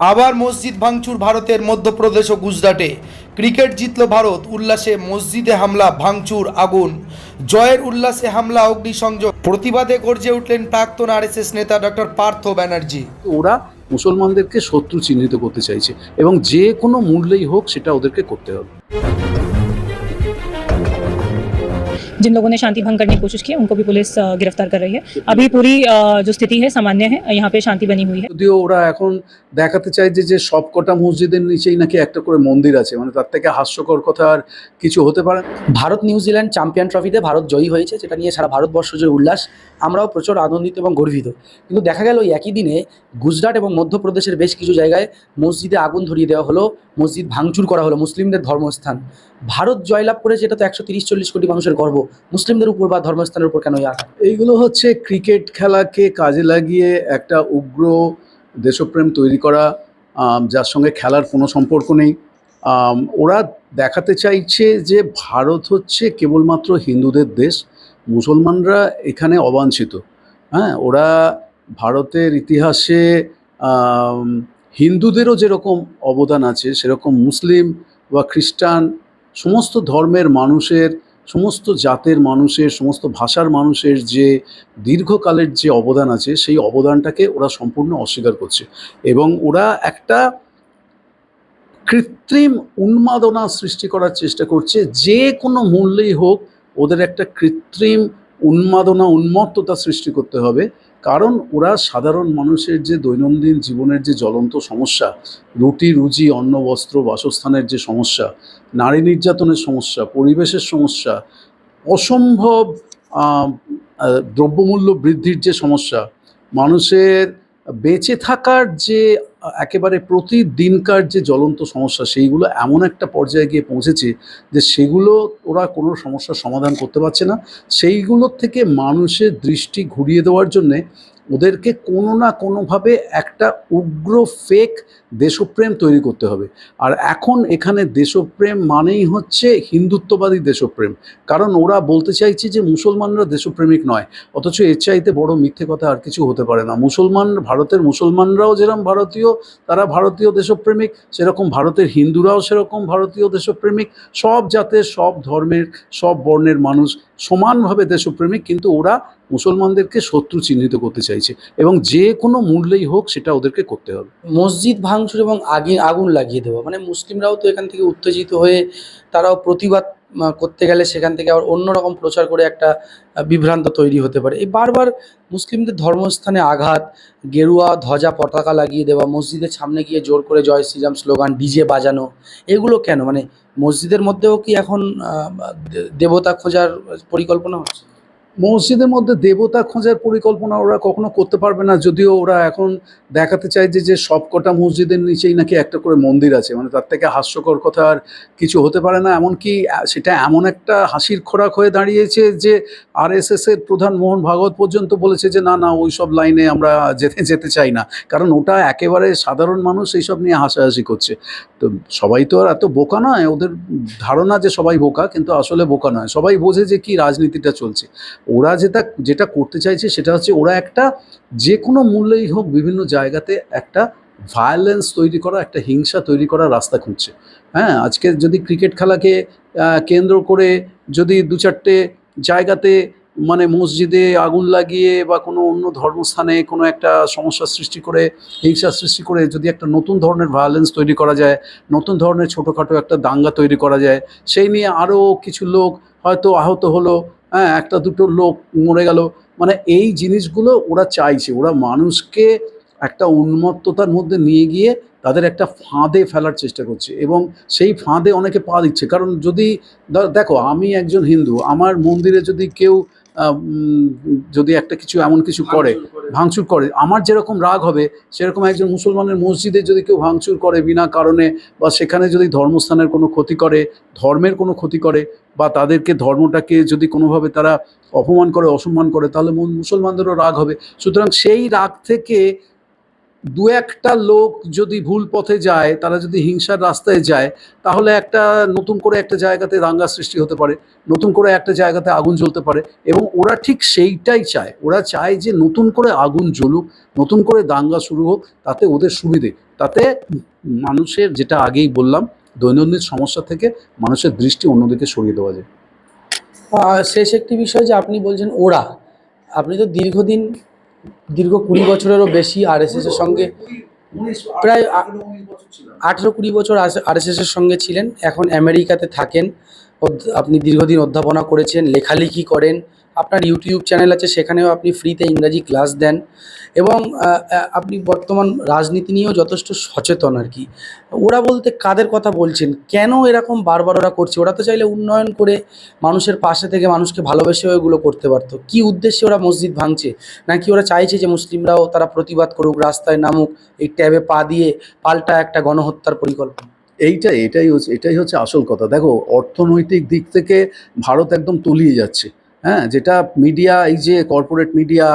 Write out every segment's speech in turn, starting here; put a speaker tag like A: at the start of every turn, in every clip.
A: আবার মসজিদ ভাঙচুর ভারতের মধ্যপ্রদেশ ও গুজরাটে। ক্রিকেট জিতল ভারত, উল্লাসে মসজিদে হামলা, ভাঙচুর, আগুন। জয়ের উল্লাসে হামলা, অগ্নিসংযোগ। প্রতিবাদে গর্জে উঠলেন প্রাক্তন আরএসএস নেতা ডক্টর পার্থ ব্যানার্জি।
B: ওরা মুসলমানদেরকে শত্রু চিহ্নিত করতে চাইছে এবং যে কোনো মূল্যেই হোক সেটা ওদেরকে করতে হবে।
C: जिन लोगों ने शांति भंग करने की कोशिश की है, उनको भी पुलिस अ, गिरफ्तार कर रही है अभी पूरी अ, जो स्थिति है सामान्य है यहाँ पे शांति बनी हुई है
B: যদিও ওরা এখন দেখাতে চায় যে যে সব কটা মসজিদের নিচেই নাকি একটা করে মন্দির আছে মানে তার থেকে হাস্যকর কথা আর কিছু হতে পারে না।
D: ভারত নিউজিল্যান্ড চ্যাম্পিয়ন ট্রফিতে ভারত জয়ী হয়েছে যেটা নিয়ে সারা ভারতবর্ষ যে উল্লাস আমরাও প্রচুর আনন্দিত এবং গর্বিত কিন্তু দেখা গেল ওই একই দিনে গুজরাট এবং মধ্যপ্রদেশের বেশ কিছু জায়গায় মসজিদে আগুন ধরিয়ে দেওয়া হলো মসজিদ ভাঙচুর করা হলো মুসলিমদের ধর্মস্থান ভারত জয়লাভ করেছে এটা তো একশো তিরিশ চল্লিশ কোটি মানুষের গর্ব মুসলিমদের উপর বা ধর্মস্থানের উপর কেন আঘাত?
B: এইগুলো হচ্ছে ক্রিকেট খেলাকে কাজে লাগিয়ে একটা উগ্র দেশপ্রেম তৈরি করা যার সঙ্গে খেলার কোনো সম্পর্ক নেই। ওরা দেখাতে চাইছে যে ভারত হচ্ছে কেবলমাত্র হিন্দুদের দেশ, মুসলমানরা এখানে অবাঞ্ছিত। হ্যাঁ ওরা ভারতের ইতিহাসে হিন্দুদেরও যেরকম অবদান আছে, সেরকম মুসলিম বা খ্রিস্টান, সমস্ত ধর্মের মানুষের সমস্ত জাতের মানুষের, সমস্ত ভাষার মানুষের যে দীর্ঘকালের যে অবদান আছে, সেই অবদানটাকে ওরা সম্পূর্ণ অস্বীকার করছে। এবং ওরা একটা কৃত্রিম উন্মাদনা সৃষ্টি করার চেষ্টা করছে। যে কোনো মূল্যেই হোক, ওদের একটা কৃত্রিম উন্মাদনা, উন্মত্ততা সৃষ্টি করতে হবে। কারণ ওরা সাধারণ মানুষের যে দৈনন্দিন জীবনের যে জ্বলন্ত সমস্যা, রুটি, রুজি, অন্ন, বস্ত্র, বাসস্থানের যে সমস্যা, নারী নির্যাতনের সমস্যা, পরিবেশের সমস্যা, অসম্ভব দ্রব্যমূল্য বৃদ্ধির যে সমস্যা, মানুষের বেঁচে থাকার যে একেবারে প্রতিদিনকার যে জ্বলন্ত সমস্যা, সেইগুলো এমন একটা পর্যায়ে গিয়ে পৌঁছেছে যে সেগুলো ওরা কোনো সমস্যার সমাধান করতে পারছে না। সেইগুলোর থেকে মানুষের দৃষ্টি ঘুরিয়ে দেওয়ার জন্যে ওদেরকে কোনো না কোনোভাবে একটা উগ্র ফেক দেশপ্রেম তৈরি করতে হবে। আর এখন এখানে দেশপ্রেম মানেই হচ্ছে হিন্দুত্ববাদী দেশপ্রেম। কারণ ওরা বলতে চাইছে যে মুসলমানরা দেশপ্রেমিক নয়, অথচ এর চাইতে বড় মিথ্যে কথা আর কিছু হতে পারে না। মুসলমান, ভারতের মুসলমানরাও যেরকম ভারতীয়, তারা ভারতীয় দেশপ্রেমিক, সেরকম ভারতের হিন্দুরাও সেরকম ভারতীয় দেশপ্রেমিক। সব জাতের, সব ধর্মের, সব বর্ণের মানুষ সমানভাবে দেশপ্রেমিক, কিন্তু ওরা মুসলমানদেরকে শত্রু চিহ্নিত করতে চাইছে এবং যে কোনো মূল্যেই হোক সেটা ওদেরকে করতে হবে।
D: মসজিদ ভাঙচুর এবং আগে আগুন লাগিয়ে দেওয়া মানে মুসলিমরাও তো এখান থেকে উত্তেজিত হয়ে তারাও প্রতিবাদ করতে গেলে সেখান থেকে আবার অন্যরকম প্রচার করে একটা বিভ্রান্ত তৈরি হতে পারে। এই বারবার মুসলিমদের ধর্মস্থানে আঘাত, গেরুয়া, ধ্বজা, পতাকা লাগিয়ে দেওয়া, মসজিদের সামনে গিয়ে জোর করে জয় শ্রীরাম স্লোগান, ডিজে বাজানো, এগুলো কেন? মানে মসজিদের মধ্যেও কি এখন দেবতা খোঁজার পরিকল্পনা হচ্ছে?
B: মসজিদের মধ্যে দেবতা খোঁজার পরিকল্পনা ওরা কখনো করতে পারবে না, যদিও ওরা এখন দেখাতে চায় যে যে সব কটা মসজিদের নিচেই নাকি একটা করে মন্দির আছে মানে তার থেকে হাস্যকর কথা আর কিছু হতে পারে না, এমনকি সেটা এমন একটা হাসির খোরাক হয়ে দাঁড়িয়েছে যে আর এস এর প্রধান মোহন ভাগবত পর্যন্ত বলেছে যে না না, ওই সব লাইনে আমরা যেতে যেতে চাই না, কারণ ওটা একেবারে সাধারণ মানুষ এইসব নিয়ে হাসাহাসি করছে। তো সবাই তো আর এত বোকা নয়, ওদের ধারণা যে সবাই বোকা, কিন্তু আসলে বোকা নয়, সবাই বোঝে যে কি রাজনীতিটা চলছে। ওরা যেটা যেটা করতে চাইছে সেটা হচ্ছে ওরা একটা যে কোনো মূল্যেই হোক বিভিন্ন জায়গাতে একটা ভায়োলেন্স তৈরি করা, একটা হিংসা তৈরি করার রাস্তা খুঁজছে। হ্যাঁ আজকে যদি ক্রিকেট খেলাকে কেন্দ্র করে যদি দু চারটে জায়গাতে মানে মসজিদে আগুন লাগিয়ে বা কোনো অন্য ধর্মস্থানে কোনো একটা সমস্যা সৃষ্টি করে, হিংসা সৃষ্টি করে যদি একটা নতুন ধরনের ভায়োলেন্স তৈরি করা যায়, নতুন ধরনের ছোটোখাটো একটা দাঙ্গা তৈরি করা যায়, সেই নিয়ে আরও কিছু লোক হয়তো আহত হলো হ্যাঁ একটা দুটো লোক মরে গেল। মানে এই জিনিসগুলো ওরা চাইছে। ওরা মানুষকে একটা উন্মত্ততার মধ্যে নিয়ে গিয়ে তাদের একটা ফাঁদে ফেলার চেষ্টা করছে এবং সেই ফাঁদে অনেকে পা দিচ্ছে। কারণ যদি দেখো, আমি একজন হিন্দু, আমার মন্দিরে যদি কেউ যদি একটা কিছু এমন কিছু করে ভাঙচুর করে। আমার যেরকম রাগ হবে সেরকম একজন মুসলমানের মসজিদে যদি কেউ ভাঙচুর করে বিনা কারণে বা সেখানে যদি ধর্মস্থানের কোনো ক্ষতি করে ধর্মের কোনো ক্ষতি করে বা তাদেরকে ধর্মটাকে যদি কোনোভাবে তারা অপমান করে অসম্মান করে তাহলে মুসলমানদেরও রাগ হবে। সুতরাং সেই রাগ থেকে দু একটা লোক যদি ভুল পথে যায়, তারা যদি হিংসার রাস্তায় যায়, তাহলে একটা নতুন করে একটা জায়গাতে দাঙ্গা সৃষ্টি হতে পারে, নতুন করে একটা জায়গাতে আগুন জ্বলতে পারে এবং ওরা ঠিক সেইটাই চায়। ওরা চায় যে নতুন করে আগুন জ্বলুক, নতুন করে দাঙ্গা শুরু হোক, তাতে ওদের সুবিধে। তাতে মানুষের, যেটা আগেই বললাম, দৈনন্দিন সমস্যা থেকে মানুষের দৃষ্টি অন্যদিকে সরিয়ে দেওয়া যায়।
D: শেষ একটি বিষয় যে আপনি বলছেন ওরা। আপনি তো দীর্ঘদিন দীর্ঘ কুড়ি বছরেরও বেশি আর এস এর সঙ্গে প্রায় আঠেরো কুড়ি বছর আর এস এসের সঙ্গে ছিলেন, এখন আমেরিকাতে থাকেন। আপনি দীর্ঘদিন অধ্যাপনা করেছেন, লেখালেখি করেন, আপনার ইউটিউব চ্যানেল আছে, সেখানেও আপনি ফ্রিতে ইংরাজি ক্লাস দেন এবং আপনি বর্তমান রাজনীতি নিয়েও যথেষ্ট সচেতন আর কি। ওরা বলতে কাদের কথা বলছেন? কেন এরকম বারবার ওরা করছে? ওরা তো চাইলে উন্নয়ন করে মানুষের পাশে থেকে মানুষকে ভালোবেসে এগুলো করতে পারতো। কি উদ্দেশ্যে ওরা মসজিদ ভাঙছে? নাকি ওরা চাইছে যে মুসলিমরাও তারা প্রতিবাদ করুক, রাস্তায় নামুক, এই ট্যাবে পা দিয়ে পাল্টা একটা গণহত্যার পরিকল্পনা?
B: এইটাই এটাই হচ্ছে এটাই হচ্ছে আসল কথা। দেখো, অর্থনৈতিক দিক থেকে ভারত একদম তলিয়ে যাচ্ছে। হ্যাঁ যেটা মিডিয়া এই যে কর্পোরেট মিডিয়া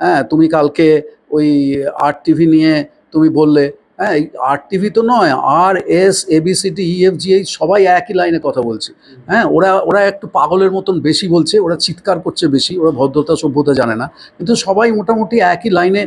B: হ্যাঁ তুমি কালকে ওই আর টিভি নিয়ে তুমি বললে হ্যাঁ আর টিভি তো নয় আর এস এবিসিটি ইএফজি এই সবাই একই লাইনে কথা বলছে। হ্যাঁ ওরা ওরা একটু পাগলের মতন বেশি বলছে ওরা চিৎকার করছে বেশি ওরা ভদ্রতা সভ্যতা জানে না। কিন্তু সবাই মোটামুটি একই লাইনে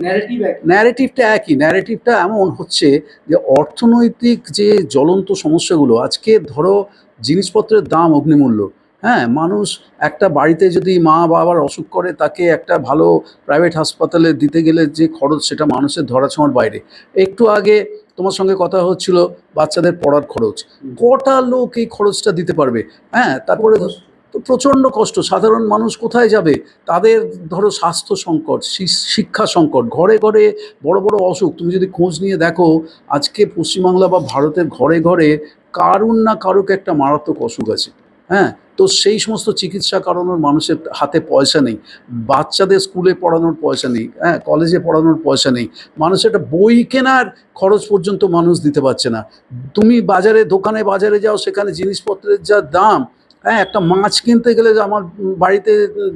B: ন্যারেটিভটা একই। ন্যারেটিভটা এমন হচ্ছে যে অর্থনৈতিক যে জ্বলন্ত সমস্যাগুলো আজকে ধরো জিনিসপত্রের দাম অগ্নিমূল্য হ্যাঁ মানুষ একটা বাড়িতে যদি মা বাবার অসুখ করে তাকে একটা ভালো প্রাইভেট হাসপাতালে দিতে গেলে যে খরচ সেটা মানুষের ধরাছোঁয়ার বাইরে। একটু আগে তোমার সঙ্গে কথা হচ্ছিল বাচ্চাদের পড়ার খরচ। কটা লোক এই খরচটা দিতে পারবে? হ্যাঁ তারপরে তো প্রচণ্ড কষ্ট। সাধারণ মানুষ কোথায় যাবে? তাদের ধরো স্বাস্থ্য সংকট শিক্ষা সংকট ঘরে ঘরে বড় বড় অসুখ। তুমি যদি খোঁজ নিয়ে দেখো আজকে পশ্চিমবাংলা বা ভারতের ঘরে ঘরে কারুর না কারুক একটা মারাত্মক অসুখ আছে। হ্যাঁ তো সেই সমস্ত চিকিৎসা করানোর মানুষের হাতে পয়সা নেই। বাচ্চাদের স্কুলে পড়ানোর পয়সা নেই হ্যাঁ কলেজে পড়ানোর পয়সা নেই। মানুষ একটা বই কেনার খরচ পর্যন্ত মানুষ দিতে পারছে না। তুমি বাজারে, দোকানে বাজারে যাও, সেখানে জিনিসপত্রের যা দাম হ্যাঁ একটা মাছ কিনতে গেলে আমার বাড়িতে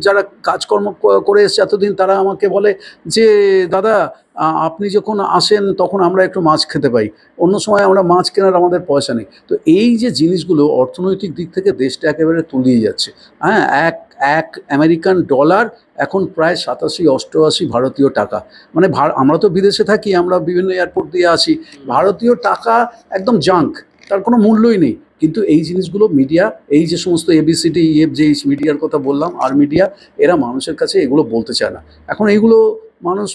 B: যারা কাজকর্ম করে এসছে এতদিন, তারা আমাকে বলে যে, দাদা আপনি যখন আসেন, তখন আমরা একটু মাছ খেতে পাই। অন্য সময় আমরা মাছ কেনার আমাদের পয়সা নেই। তো এই যে জিনিসগুলো অর্থনৈতিক দিক থেকে দেশটা একেবারে তুলিয়ে যাচ্ছে। হ্যাঁ এক এক আমেরিকান ডলার এখন প্রায় সাতাশি, অষ্টআশি ভারতীয় টাকা। মানে আমরা তো বিদেশে থাকি, আমরা বিভিন্ন এয়ারপোর্ট দিয়ে আসি। ভারতীয় টাকা একদম জাঙ্ক, তার কোনো মূল্যই নেই। কিন্তু এই জিনিসগুলো মিডিয়া এই যে সমস্ত এবিসিডি ইএফ যে মিডিয়ার কথা বললাম আর মিডিয়া এরা মানুষের কাছে এগুলো বলতে চায় না। এখন এইগুলো মানুষ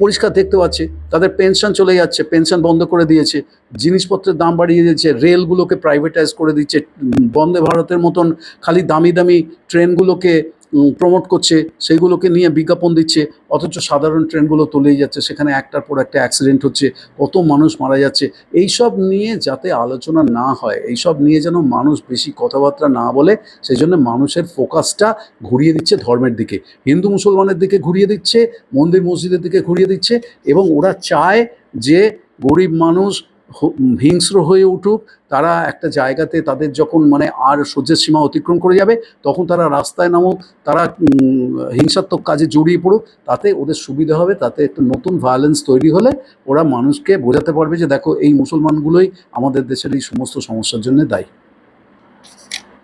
B: পরিষ্কার দেখতে পাচ্ছে, তাদের পেনশন চলে যাচ্ছে পেনশন বন্ধ করে দিয়েছে, জিনিসপত্রের দাম বাড়িয়ে দিয়েছে রেলগুলোকে প্রাইভেটাইজ করে দিচ্ছে বন্দে ভারতের মতন খালি দামি দামি ট্রেনগুলোকে প্রমোট করছে, সেইগুলোকে নিয়ে বিজ্ঞাপন দিচ্ছে, অথচ সাধারণ ট্রেনগুলো তলেই যাচ্ছে, সেখানে একটার পর একটা অ্যাক্সিডেন্ট হচ্ছে, কত মানুষ মারা যাচ্ছে, এইসব নিয়ে যাতে আলোচনা না হয়, এইসব নিয়ে যেন মানুষ বেশি কথাবার্তা না বলে সেই জন্য মানুষের ফোকাসটা ঘুরিয়ে দিচ্ছে ধর্মের দিকে, হিন্দু মুসলমানের দিকে ঘুরিয়ে দিচ্ছে, মন্দির মসজিদের দিকে ঘুরিয়ে দিচ্ছে, এবং ওরা চায় যে গরিব মানুষ হিংস্র হয়ে উঠুক, তারা একটা জায়গাতে তাদের যখন মানে আর সহ্যের সীমা অতিক্রম করে যাবে, তখন তারা রাস্তায় নামুক, তারা হিংসাত্মক কাজে জড়িয়ে পড়ুক, তাতে ওদের সুবিধা হবে, তাতে একটা নতুন ভায়োলেন্স তৈরি হলে ওরা মানুষকে বোঝাতে পারবে যে, দেখো, এই মুসলমানগুলোই আমাদের দেশের এই সমস্ত সমস্যার জন্য দায়ী।